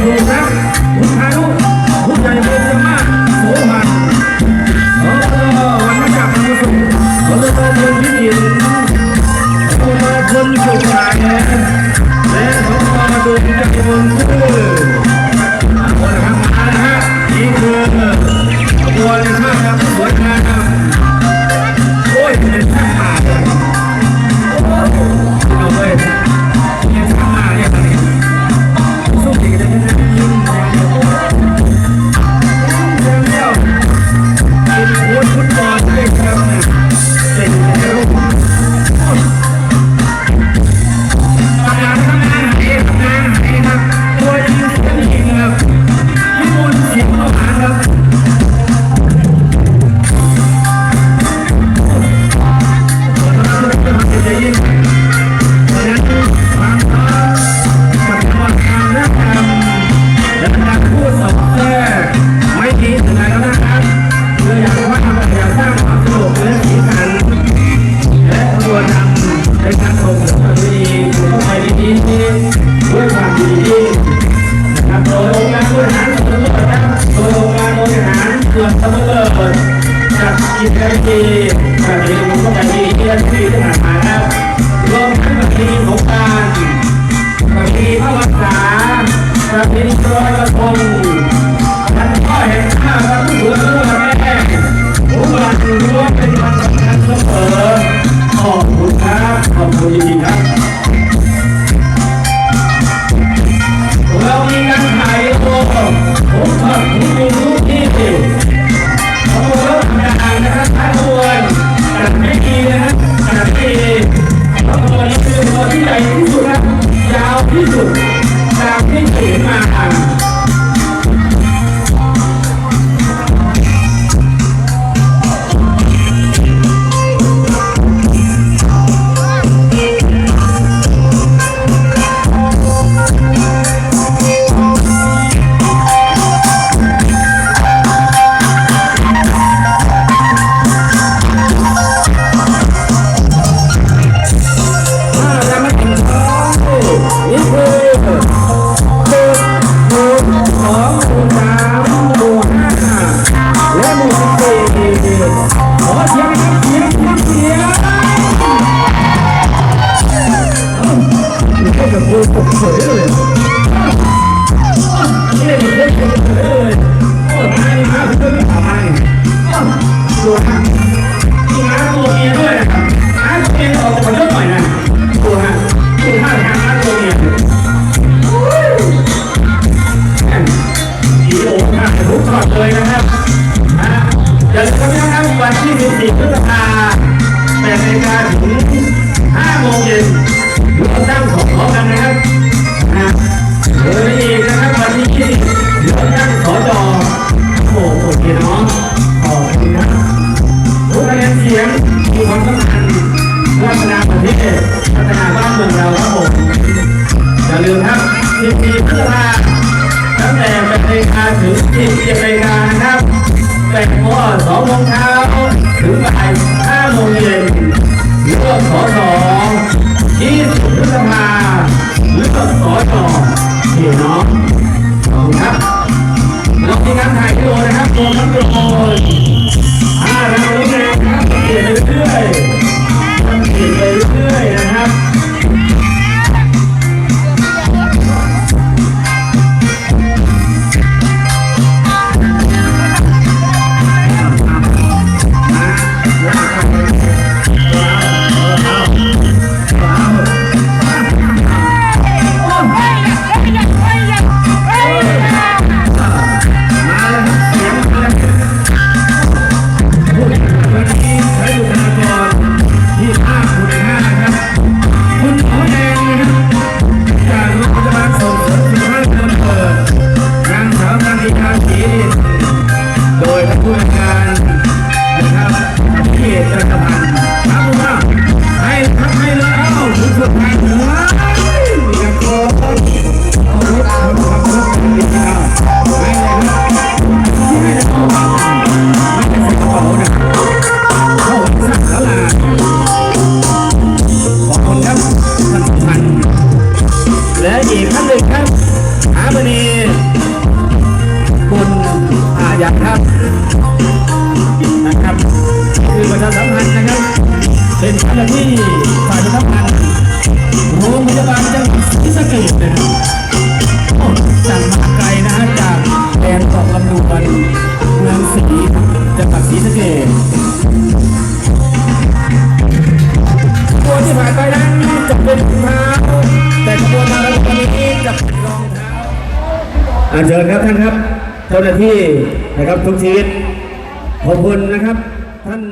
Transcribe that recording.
ถูกนะคุณพานุคุณใหญ่โพธิ์าโสมันวันนี้กลับมสุของเรียนที่ดีคนมาคนสุขใจและเขามาดูจคนคู่นี่คือขบวนข้าครัสวยงามโอ้ยเป็นช่างภาพ ที่แท้จริงแต่เรื่องก็ไม่ดีที่ที่ที่ผ่านมาครับรวมทั้งบัญชีสงการบัญชีพระวัษาประเพณีร้อยกระทงท่านพ่อเห็นข้าพระผู้รู้และแม่ผู้วันรู้ว่เป็นวันสำคัญเสมอขอบคุณครับขอบคุณจริงๆครับ นี่คือหมู่หมู่หมูสามหมูห้าและหมู่สิบสี่ขเสียงเสียงเสียงเขี้ยแครับ14พฤษภาตั้งแต่8นาฬิกาถึง17นาฬิกานะครับ8โมง2โมงเช้าถึงบ่าย5โมงเย็นเลือกสอสอ20พฤษภาเลือกสอสอพี่น้องขอบคุณครับเรามีการถ่ายวิดีโอนะครับรวมทั้งโดน อีกท่านหนึ่งครับหามณีคุณอายักครับนะครับ คือประชาสัมพันธ์นะครับ เป็นเจ้าหน้าที่ฝ่ายประชาสัมพันธ์โรงพยาบาลจังหวัดศรีสะเกษนะครับจากมาไกลนะฮะจากแดนเกาะลำดวนเมืองศรีจังหวัดศรีสะเกษขบวนที่ผ่านไปนั้นจะเป็นรองเท้า อันรองเท้าอาเชิญครับท่านครับเจ้าหน้าที่นะครับทุกชีวิตขอบคุณนะครับ ท่าน